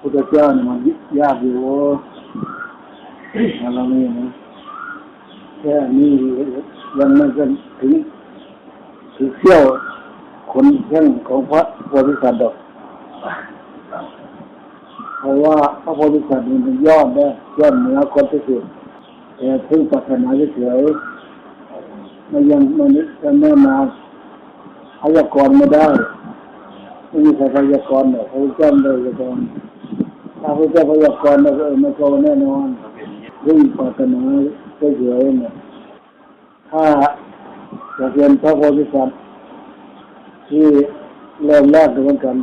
พุทธเจ้าเนี่ยมันยากอยู่เรานี่นะแค่นี้ยังไม่กันถึงถึงเที่ยวคนแข่งของพระโพธิสัตว์ดอกเพราะว่าพระโพธิสัตว์นี่มันยอดได้ยอดเหนือคนที่สุดแต่เพิ่งปรารถนาเฉยไม่ยังไม่นึกจะแน่นอนพยากรณ์ไม่ได้ไม่มีใครพยากรณ์หรอกพระเจ้าเลยพยากรณ์ ถ้าพระเจ้าพยากรณ์แล้วก็ไม่โกแน่นอนเพิ่งปรารถนาเฉยๆเนี่ยถ้าจะเป็นพระโพธิสัตว์ที่เริ่มแรกเหมือนกัน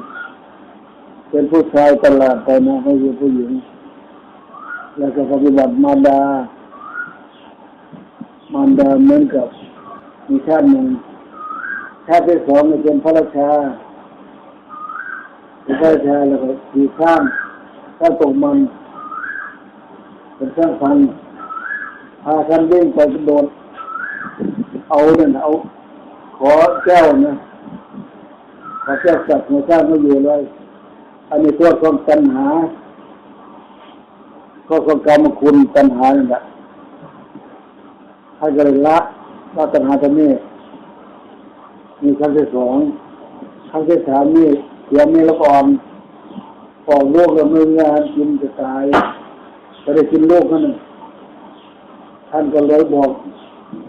เป็นผู้ชายตลาดไปนะไม่ใช่ผู้หญิง แล้วก็ปฏิบัติมารดา มารดาเหมือนกับมีชาติหนึ่งชาติที่สองเป็นพระราชาพระราชาแล้วก็ขี่ข้าม ข้าตกมัน เป็นเครื่องพันพาท่านวิ่งไปกระโดด เอาเนี่ยเอา ขอแก้วนะขอแก้วจับหัวชาติไม่อยู่เลย อันนี้ตัวของตัณหา ก็ของกรรมคุณตัณหานี่แหละให้กเลยละละตัณหาตัวนี้มีครั้งที่สองครั้งที่สามนี่เสียมีละอ่อน ออกโลกแล้วไม่มีอาหารกินจะตายจะได้กินโลกนั่นท่านก็เลยบอก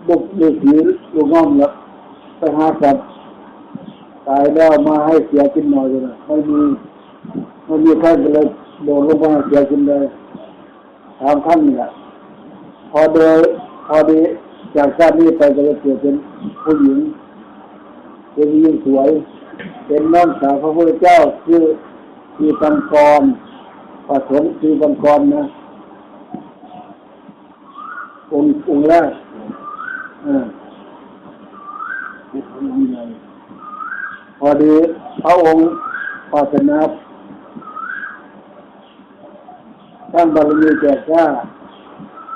บุกฤาษีลูกน้องแล้วไปหาสัตว์ตายแล้วมาให้เสียกินหน่อยเลยไม่มีไม่มีใครเลยโดนลงมาเสียกินเลยถามท่านนี่แหละพอเดยพอดีจากชาตินี้ไปก็จะเกิดเป็นผู้หญิงเป็นหญิงสวย เป็นน้องสาวพระพุทธเจ้าคือ คือปังกรผสมคือปังกรนะองค์องค์แรกอ่าพอดีพระองค์ปรารถนาท่านบารมีแก่ข้า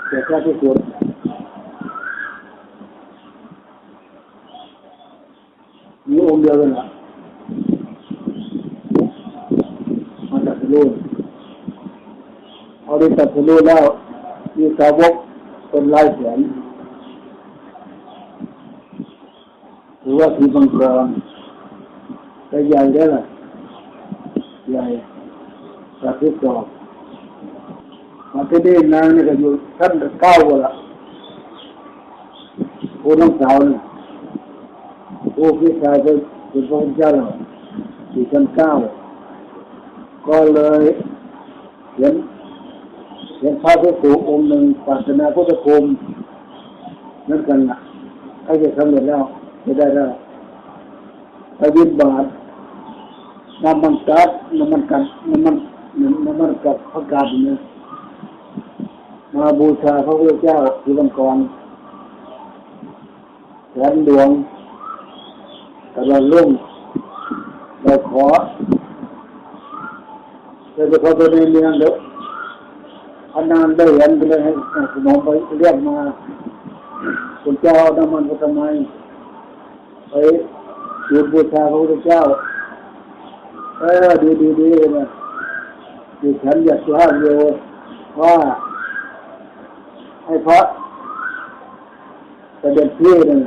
แก่ข้าที่สุดมีองค์เดียวกันะจากทะลุ พอได้ตัดทะลุแล้ว มีสาวกเป็นลายแสนหรือว่าสีบังกรแต่ใหญ่ได้ล่ะใหญ่จากที่สองมาที่นี่นางนี่ก็อยู่ชั้นเก้าวละผู้น้องสาวนี่ผู้พี่ชายเป็นเป็นพระเจ้าอยู่ชั้นเก้าก็เลยเห็น เห็นพระพุทธองค์หนึ่งปรารถนาพุทธคุณนั่นกันละให้จะสำเร็จแล้วไม่ได้แล้วไปบินบาทน้ำมันกัดน้ำมันกัดน้ำมันน้ำมันกัดพระกาศเนี่ยมาบูชาพระพุทธเจ้าคือบังกรแสนดวงตลอดลุ่งเราขอเราจะขอตัวในเมืองเด้อ พนานได้เห็นไปเลยให้สมองไปเรียกมาคุณเจ้าน้ำมันก็ทำไมไปยืนบูชาพระพุทธเจ้า เออดีดีดีนะดิฉันอยากจะให้โยว่าให้พระเด็จพี่นี่ย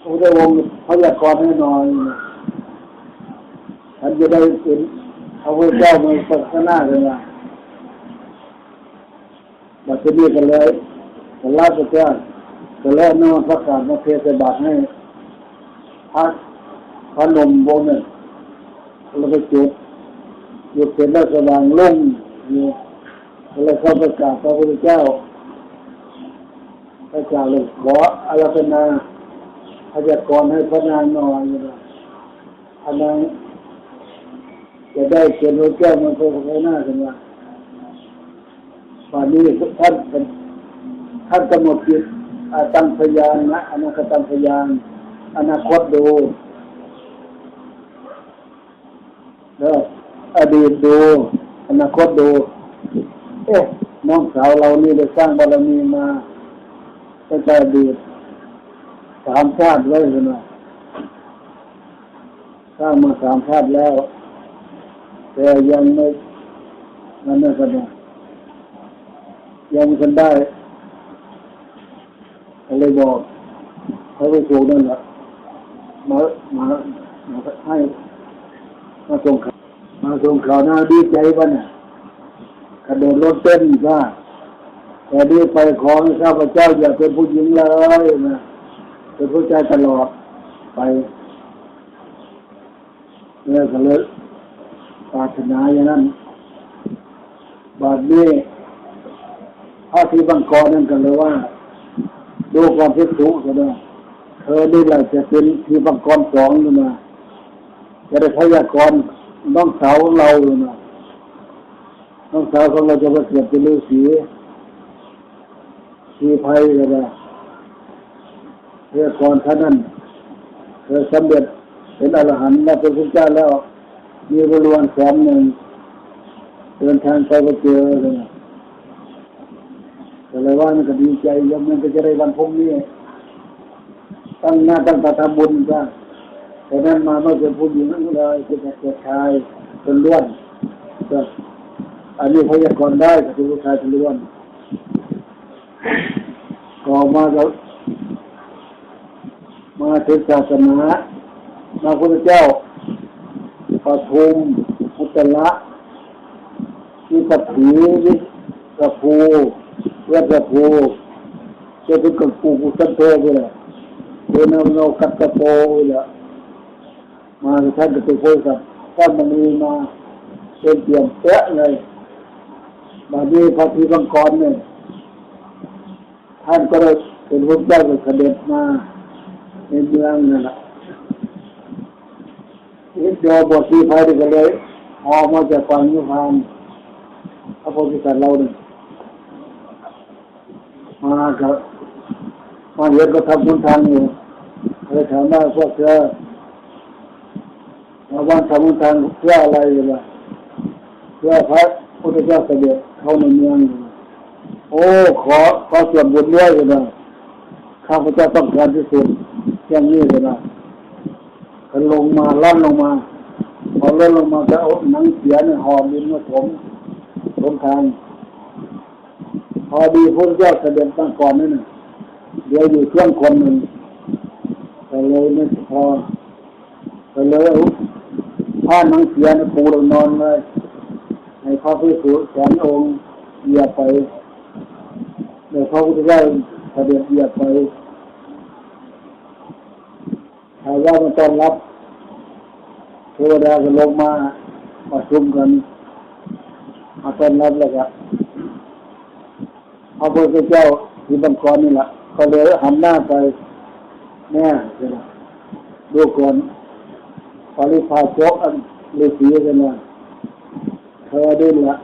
พระพุทธองค์พระยากรให้หน่อยนฉันจะได้เห็นพระพุทธเจ้าในศาสนาเลยนะ บัดนี้กันเลยกันลาพระเจ้ากันแล้วนอนพระกาศมาเทศบาทให้พระพระนมวงหนึ่งแล้วก็จุดจุดเสร็จแล้วสว่างลุ่งอยู่แล้วเขาประกาศพระพุทธเจ้าประกาศเลยขออารัธนาพยากรให้พระนางนอนอยู่นะพระนางจะได้เขียนพระเจ้ามันก็พระหน้ากันว่า ป่านนี้ท่านเป็นท่านกำหนดจิตตั้งพยานนะอนาคตังพยานอนาคตดูแล้วอดีตดูอนาคตดูเอ๊ะน้องสาวเรานี่ได้สร้างบารมีมาตั้งแต่อดีตสามชาติเลยนะสร้างมาสามชาติแล้ว แต่ยังไม่นั่นนะกันนะ ยังไม่ทันได้เขาเลยบอกเขาไปถูกนั่นแหละมามามาให้มาส่งข่าวมาส่งข่าวน่าดีใจบ้าน่ะกระโดดรถเต้นว่าแต่ดีไปขอให้ข้าพเจ้าอย่าเป็นผู้หญิงเลยนะเป็นผู้ชายตลอดไปเนี่ยก็เลยปรารถนาอย่างนั้นบาดนี้ พระที่บังกรนั่นกันเลยว่า ดูความเพิสูจน์กันนะเธอนี่แหละจะเป็นที่บังกรสองเลยนะจะได้พยากรณ์น้องสาวของเราเลยนะน้องสาวของเราจะมาเกิดเป็นฤาษีชีภัยเลยนะพยากรณ์ท่านนั้นเธอสำเร็จเป็นอรหันต์และเป็นพระเจ้าแล้ว มีบริวารแสนหนึ่งเดินทางไปก็เจอเลยนะ แต่เลยว่ามันก็ดีใจยังมันก็จะได้วันพรุ่งนี้ตั้งหน้าตั้งตาทำบุญจ้ะแต่นั้นมาไม่เป็นผู้หญิงนั้นเลยเป็นแต่ชายเป็นล้วนก็อันนี้พยากรณ์ได้กับผู้ชายเป็นล้วนต่อมาก็มาถึงศาสนามาพระเจ้าปทุมพุทธละวิปัสสีวิกระพู วทกระพูจะเป็นกระพูกุสันโตไปลยเป็นเอาเรากัตโตไปลยมาท่านก็ไปคุยกับท่านมันมีมาเป็นเปลี่ยนเป๊ะเลยบาดนี้พระพีบังกรเนี่ยท่านก็เลยเป็นพระเจ้าเสด็จมาในเมืองนั่นแหละนิดเดียวบทที่ไฟก็เลยออกมาจากฝั่งยุพานพระโพธิสัตว์เราเนี่ย มากับมาเห็นก็ทำบุญทางอยู่เลยถามว่าพวกเธอมาวันทำบุญทางเพื่ออะไรอยู่ล่ะเพื่อพระพุทธเจ้าเสด็จเข้าในเมืองอยู่โอ้ขอขอส่วนบุญด้วยเลยนะข้าพเจ้าต้องการที่สุดอย่างนี้เลยนะก็ลงมาล่อนลงมาพอล่นลงมาก็เอาหนังเสียเนี่ยหอมดินมาถมถมทาง อดีพระเจ้าเสด็จตั้งก่อนนั่นน่ะเดี๋ยวอยู่เครื่องคนหนึ่งแต่เลยไม่พอแต่เลยเอาผ้าหนังเสียนปูลงนอนเลยให้พระพิสุแสนองค์เหยียบไปเดี๋ยวพระพุทธเจ้าเสด็จเหยียบไปถามว่ามันต้อนรับเทวดาก็ลงมาประชุมกันมาต้อนรับแล้วก็ พระพุทธเจ้าที่บังกรนี่แหละก็เลยหันหน้าไปแม่ใช่ไหมดูก่อนปริพาชกอันฤาษีกันว่าเธอดิ้นละ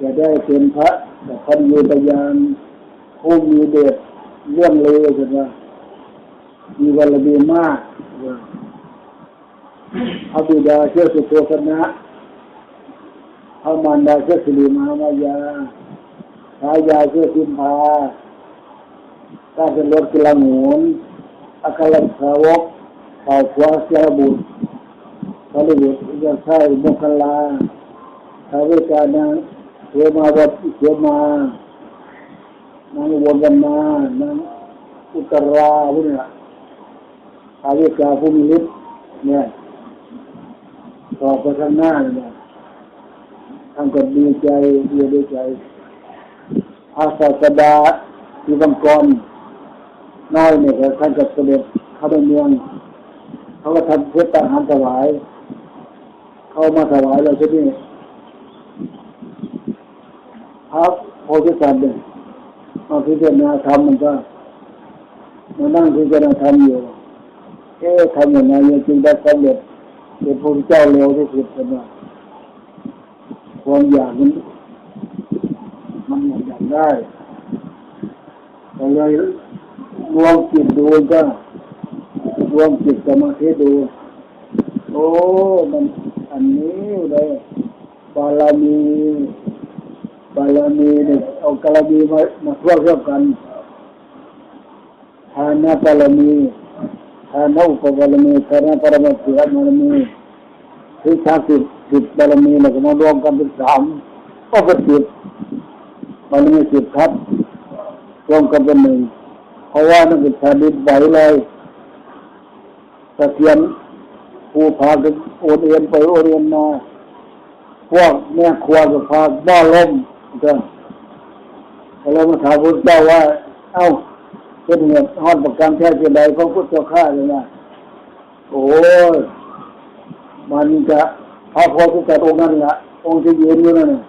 จะได้เป็นพระแต่พันยูตยานผู้มีเดชเรื่องเลยใช่ไหมมีวรมีมากพระบิดาเชื่อสุโธคนะพระมารดาเชื่อสิริมามายา พระยาเชื่อพิมพาถ้าเป็นรถกิลาหมุนอัคลังสาวกข่าวขวาเสียบุตรพระบุตรจะใช่มุคลาทาวิการนังเทมาวัดเทมานางวนกันมานางอุตราพวกนี้ทาวิกาผู้มีฤทธิ์เนี่ยต่อไปข้างหน้าเนี่ยท่านก็ดีใจเดียดีใจ อาสาสดาที่บังกรน้อยเนี่ยท่านก็เสด็จเข้าไปเมือง เขาก็ทำเพื่อตังหารถวาย เข้ามาถวายเราที่นี่พระโพธิสัตว์เนี่ยมาพิจารณาธรรมมันก็มานั่งพิจารณาธรรมอยู่เอ๊ะทำอย่างไรจึงได้สำเร็จเป็นพระเจ้าเร็วที่สุดเป็นว่าความอยากมันมันอยาก ได้ก็เลยรวมจิตดูก็รวมจิตสมาธิดู โอ้ มันอันนี้เลยบารมีบารมีเนี่ยเอากรมีมามาทั่วเรื่องกันทานาบารมีทานาอุปบารมีทานาปรมัตถบารมีคือชาติสิบบารมีเราก็มารวมกันเป็นสามก็เป็นสิบ บารมีสิบครับรวมกันเป็นหนึ่งเพราะว่านั่นเป็นแผ่นดินไหวเลยสะเทียนภูพากันโอนเอ็นไปโอนเอ็นมาพวกแม่ครัวก็พาบ้าล้มก็เรามาถามพระเจ้าว่า เอ้าเป็นเหตุฮอดประกันแท้เป็นใดของพุทธเจ้าข้าเลยนะโอ้ยมันจะพระโพธิสัตว์องค์นั้นละองค์ที่ยืนอยู่นั่นนะ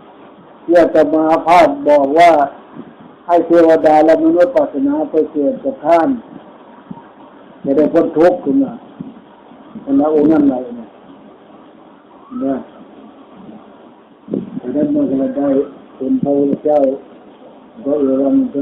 ที่อาตมาภาพบอกว่าให้เทวดาและมนุษย์ปรารถนาไปเกิดกับท่านจะได้พ้นทุกข์ขึ้นมาอันนั้นองค์นั้นอะไรเนี่ยนี่ยดังนั้นเมื่อเราได้เป็นพระพุทธเจ้าก็เอรังก็